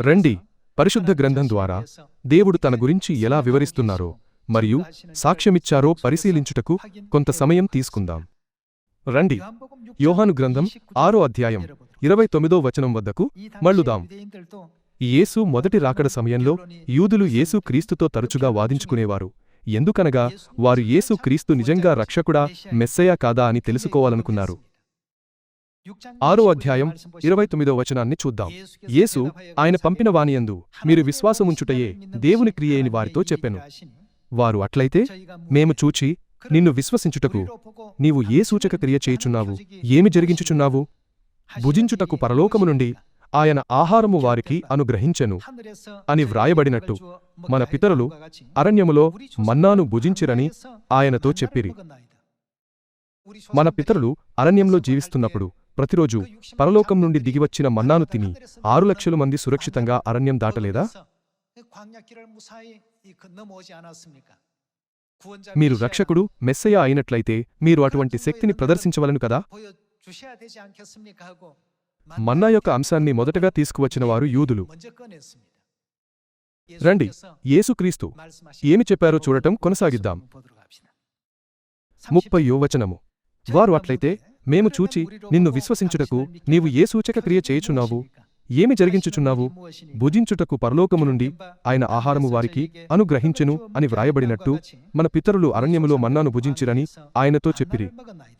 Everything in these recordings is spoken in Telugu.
రండి పరిశుద్ధ గ్రంథం ద్వారా దేవుడు తన గురించి ఎలా వివరిస్తున్నారో మరియు సాక్ష్యమిచ్చారో పరిశీలించుటకు కొంత సమయం తీసుకుందాం. రండి యోహాను గ్రంథం ఆరో అధ్యాయం ఇరవై తొమ్మిదో వచనం వద్దకు మళ్ళుదాం. యేసు మొదటి రాకడ సమయంలో యూదులు యేసు క్రీస్తుతో తరచుగా వాదించుకునేవారు. ఎందుకనగా వారు యేసు క్రీస్తు నిజంగా రక్షకుడా మెస్సయా కాదా అని తెలుసుకోవాలనుకున్నారు. ఆరో అధ్యాయం ఇరవై తొమ్మిదో వచనాన్ని చూద్దాం. యేసు ఆయన పంపిన వానియందు మీరు విశ్వాసముంచుటయే దేవుని క్రియైని వారితో చెప్పెను. వారు అట్లయితే మేము చూచి నిన్ను విశ్వసించుటకు నీవు ఏ సూచక క్రియ చేయుచున్నావు? ఏమి జరిగించుచున్నావు? భుజించుటకు పరలోకము నుండి ఆయన ఆహారము వారికి అనుగ్రహించెను అని వ్రాయబడినట్టు మన పితరులు అరణ్యములో మన్నాను భుజించిరని ఆయనతో చెప్పిరి. మన పితరులు అరణ్యంలో జీవిస్తున్నప్పుడు ప్రతిరోజు పరలోకం నుండి దిగివచ్చిన మన్నాను తిని ఆరు లక్షల మంది సురక్షితంగా అరణ్యం దాటలేదా? మీరు రక్షకుడు మెస్సయ అయినట్లయితే మీరు అటువంటి శక్తిని ప్రదర్శించవలను కదా? మన్నా యొక్క అంశాన్ని మొదటగా తీసుకువచ్చిన వారు యూదులు. రండి యేసుక్రీస్తు ఏమి చెప్పారో చూడటం కొనసాగిద్దాం. ముప్పై యువచనము వారు అట్లయితే మేము చూచి నిన్ను విశ్వసించుటకు నీవు ఏ సూచక క్రియ చేయుచున్నావు? ఏమి జరిగించుచున్నావు? భుజించుటకు పరలోకము నుండి ఆయన ఆహారము వారికి అనుగ్రహించెను అని వ్రాయబడినట్టు మన పితరులు అరణ్యములో మన్నాను భుజించిరని ఆయనతో చెప్పిరి.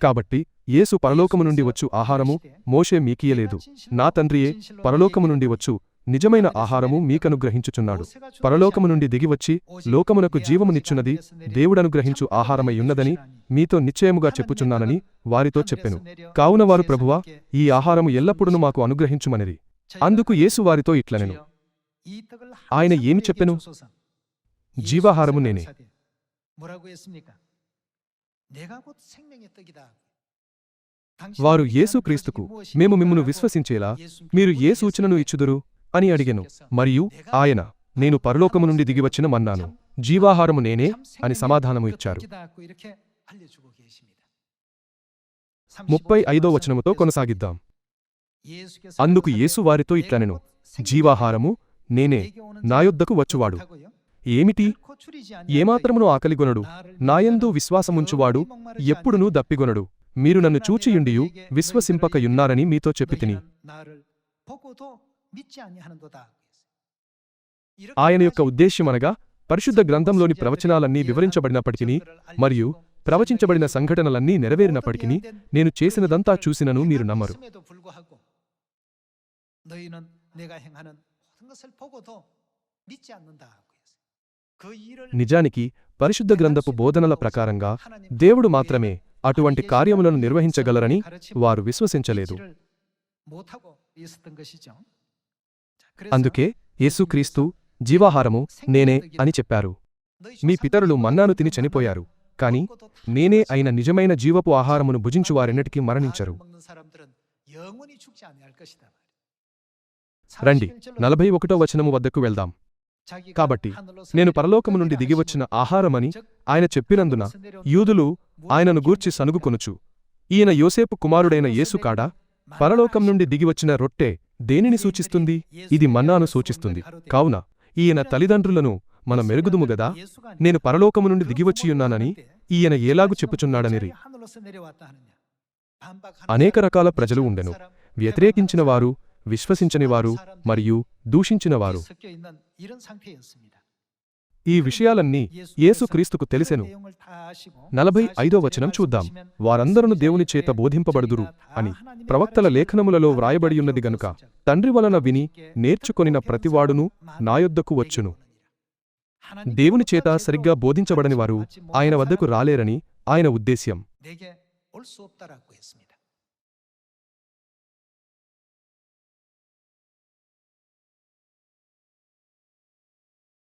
కాబట్టి యేసు పరలోకము నుండి వచ్చు ఆహారము మోషే మీకియలేదు నా తండ్రియే పరలోకము నుండి వచ్చు నిజమైన ఆహారము మీకనుగ్రహించుచున్నాడు. పరలోకము నుండి దిగివచ్చి లోకమునకు జీవమునిచ్చున్నది దేవుడనుగ్రహించు ఆహారమయ్యున్నదని మీతో నిశ్చయముగా చెప్పుచున్నానని వారితో చెప్పెను. కావున వారు ప్రభువా ఈ ఆహారము ఎల్లప్పుడూ మాకు అనుగ్రహించుమనిది అందుకు యేసు వారితో ఇట్లనెను. ఆయన ఏమి చెప్పెను? జీవాహారము నేనే. వారు యేసుక్రీస్తుకు మేము మిమ్మును విశ్వసించేలా మీరు ఏ సూచనను ఇచ్చుదురు? అని అడిగెను. మరియు ఆయన నేను పరలోకము నుండి దిగివచ్చిన మన్నాను. జీవాహారము నేనే అని సమాధానము ఇచ్చారు. ముప్పై ఐదో వచనముతో కొనసాగిద్దాం. అందుకు యేసు వారితో ఇట్లనెను. జీవాహారము నేనే నాయొద్దకు వచ్చువాడు. ఏమిటి? ఏమాత్రమును ఆకలిగొనడు? నాయందు విశ్వాసముంచువాడు ఎప్పుడునూ దప్పిగొనడు. మీరు నన్ను చూచియుండియు విశ్వసింపకయున్నారని మీతో చెప్పితిని ఆయన యొక్క ఉద్దేశ్యమనగా పరిశుద్ధ గ్రంథంలోని ప్రవచనాలన్నీ వివరించబడినప్పటికీ మరియు ప్రవచించబడిన సంఘటనలన్నీ నెరవేరినప్పటికీ నేను చేసినదంతా చూసినను మీరు నమ్మరు నిజానికి పరిశుద్ధ గ్రంథపు బోధనల ప్రకారంగా దేవుడు మాత్రమే అటువంటి కార్యములను నిర్వహించగలరని వారు విశ్వసించలేదు అందుకే యేసుక్రీస్తు జీవాహారము నేనే అని చెప్పారు. మీ పితరులు మన్నాను తిని చనిపోయారు. కాని నేనే అయిన నిజమైన జీవపు ఆహారమును భుజించువారెన్నటికీ మరణించరు. రండి నలభై ఒకటో వచనము వద్దకు వెళ్దాం. కాబట్టి నేను పరలోకము నుండి దిగివచ్చిన ఆహారమని ఆయన చెప్పినందున యూదులు ఆయనను గూర్చి సనుగుకొనుచు ఈయన యోసేపు కుమారుడైన యేసుకాడా పరలోకం నుండి దిగివచ్చిన రొట్టె దేనిని సూచిస్తుంది? ఇది మన్నాను సూచిస్తుంది. కావున ఈయన తల్లిదండ్రులను మన మెరుగుదుము గదా? నేను పరలోకము నుండి దిగివచ్చియున్నానని ఈయన ఏలాగు చెప్పుచున్నాడనిరి. అనేక రకాల ప్రజలు ఉండెను. వ్యతిరేకించినవారు విశ్వసించనివారు మరియు దూషించినవారు. ఈ విషయాలన్నీ యేసుక్రీస్తుకు తెలిసెను. నలభై ఐదో వచనం చూద్దాం. వారందరూ దేవుని చేత బోధింపబడుదురు అని ప్రవక్తల లేఖనములలో వ్రాయబడియున్నది గనుక తండ్రి వలన విని నేర్చుకొనిన ప్రతివాడును నాయొద్దకు వచ్చును. దేవుని చేత సరిగ్గా బోధించబడని వారు ఆయన వద్దకు రాలేరని ఆయన ఉద్దేశ్యం.